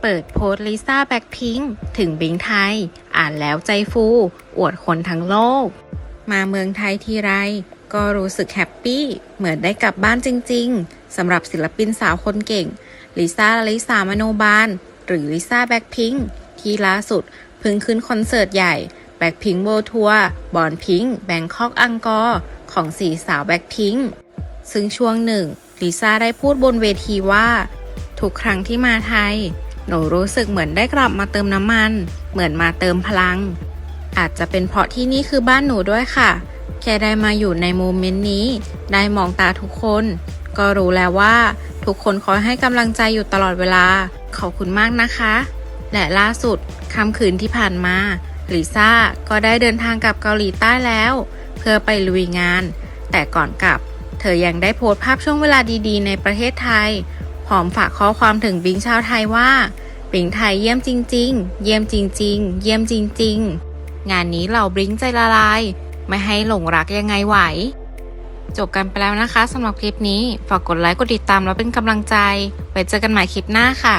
เปิดโพสต์ลิซ่าแบ็คพิงค์ถึงบิงไทย อ่านแล้วใจฟู อวดคนทั้งโลก มาเมืองไทยทีไร ก็รู้สึกแฮปปี้ เหมือนได้กลับบ้านจริง ๆสำหรับศิลปินสาวคนเก่งลิซ่าลิสามโนบาล หรือลิซ่าแบ็คพิงค์ที่ล่าสุดเพิ่งขึ้นคอนเสิร์ตใหญ่แบ็คพิงค์โบทัวร์บอนพิงค์แบงคอกอังกอร์ของสี่สาวแบ็คพิงค์ซึ่งช่วงหนึ่งลิซ่าได้พูดบนเวทีว่า ทุกครั้งที่มาไทย หนูรู้สึกเหมือนได้กลับมาเติมน้ำมัน เหมือนมาเติมพลัง อาจจะเป็นเพราะที่นี่คือบ้านหนูด้วยค่ะ แค่ได้มาอยู่ในโมเมนต์นี้ ได้มองตาทุกคน ก็รู้แล้วว่า ทุกคนคอยให้กำลังใจอยู่ตลอดเวลา ขอบคุณมากนะคะ และล่าสุดค่ำคืนที่ผ่านมาลิซ่าก็ได้เดินทางกลับเกาหลีใต้แล้ว เพื่อไปลุยงาน แต่ก่อนกลับ เธอยังได้โพสต์ภาพช่วงเวลาดีๆ ในประเทศไทย พร้อมฝากข้อความถึงบิงชาวไทยว่าบิงไทยเยี่ยมจริง ๆ เยี่ยมจริง ๆ เยี่ยมจริง ๆ งานนี้เหล่าบิงใจละลาย ไม่ให้หลงรักยังไงไหว จบกันไปแล้วนะคะสำหรับคลิปนี้ ฝากกดไลค์กดติดตามแล้วเป็นกำลังใจ ไว้เจอกันใหม่คลิปหน้าค่ะ